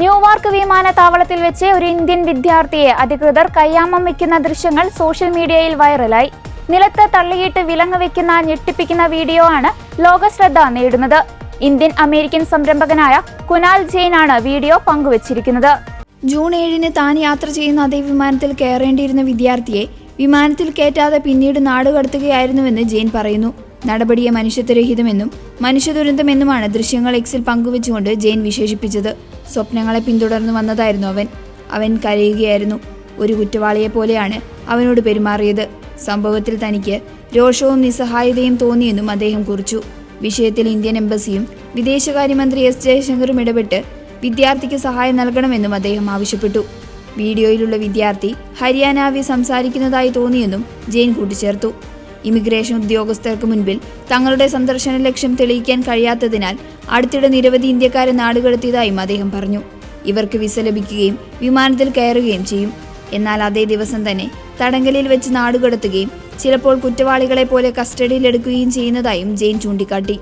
ന്യൂവാർക്ക് വിമാനത്താവളത്തിൽ വെച്ച് ഒരു ഇന്ത്യൻ വിദ്യാർത്ഥിയെ അധികൃതർ കയ്യാമം വെക്കുന്ന ദൃശ്യങ്ങൾ സോഷ്യൽ മീഡിയയിൽ വൈറലായി. നിലത്ത് തള്ളിയിട്ട് വിലങ്ങ് വെക്കുന്ന ഞെട്ടിപ്പിക്കുന്ന വീഡിയോ ആണ് ലോകശ്രദ്ധ നേടുന്നത്. ഇന്ത്യൻ അമേരിക്കൻ സംരംഭകനായ കുനാൽ ജെയിൻ ആണ് വീഡിയോ പങ്കുവച്ചിരിക്കുന്നത്. ജൂൺ ഏഴിന് താൻ യാത്ര ചെയ്യുന്ന അതേ വിമാനത്തിൽ കയറേണ്ടിയിരുന്ന വിദ്യാർത്ഥിയെ വിമാനത്തിൽ കയറ്റാതെ പിന്നീട് നാടുകടത്തുകയായിരുന്നുവെന്ന് ജെയിൻ പറയുന്നു. നടപടിയെ മനുഷ്യത്വരഹിതമെന്നും മനുഷ്യദുരന്തമെന്നുമാണ് ദൃശ്യങ്ങൾ എക്സിൽ പങ്കുവെച്ചുകൊണ്ട് ജെയിൻ വിശേഷിപ്പിച്ചത്. സ്വപ്നങ്ങളെ പിന്തുടർന്നു വന്നതായിരുന്നു അവൻ. അവൻ കരയുകയായിരുന്നു. ഒരു കുറ്റവാളിയെ പോലെയാണ് അവനോട് പെരുമാറിയത്. സംഭവത്തിൽ തനിക്ക് രോഷവും നിസ്സഹായതയും തോന്നിയെന്നും അദ്ദേഹം കുറിച്ചു. വിഷയത്തിൽ ഇന്ത്യൻ എംബസിയും വിദേശകാര്യമന്ത്രി എസ് ജയശങ്കറും ഇടപെട്ട് വിദ്യാർത്ഥിക്ക് സഹായം നൽകണമെന്നും അദ്ദേഹം ആവശ്യപ്പെട്ടു. വീഡിയോയിലുള്ള വിദ്യാർത്ഥി ഹരിയാനാവി സംസാരിക്കുന്നതായി തോന്നിയെന്നും ജെയിൻ കൂട്ടിച്ചേർത്തു. ഇമിഗ്രേഷൻ ഉദ്യോഗസ്ഥർക്ക് മുൻപിൽ തങ്ങളുടെ സന്ദർശന ലക്ഷ്യം തെളിയിക്കാൻ കഴിയാത്തതിനാൽ അടുത്തിടെ നിരവധി ഇന്ത്യക്കാരെ നാടുകടത്തിയതായും അദ്ദേഹം പറഞ്ഞു. ഇവർക്ക് വിസ ലഭിക്കുകയും വിമാനത്തിൽ കയറുകയും ചെയ്യും. എന്നാൽ അതേ ദിവസം തന്നെ തടങ്കലിൽ വെച്ച് നാടുകടത്തുകയും ചിലപ്പോൾ കുറ്റവാളികളെ പോലെ കസ്റ്റഡിയിലെടുക്കുകയും ചെയ്യുന്നതായും ജെയിൻ ചൂണ്ടിക്കാട്ടി.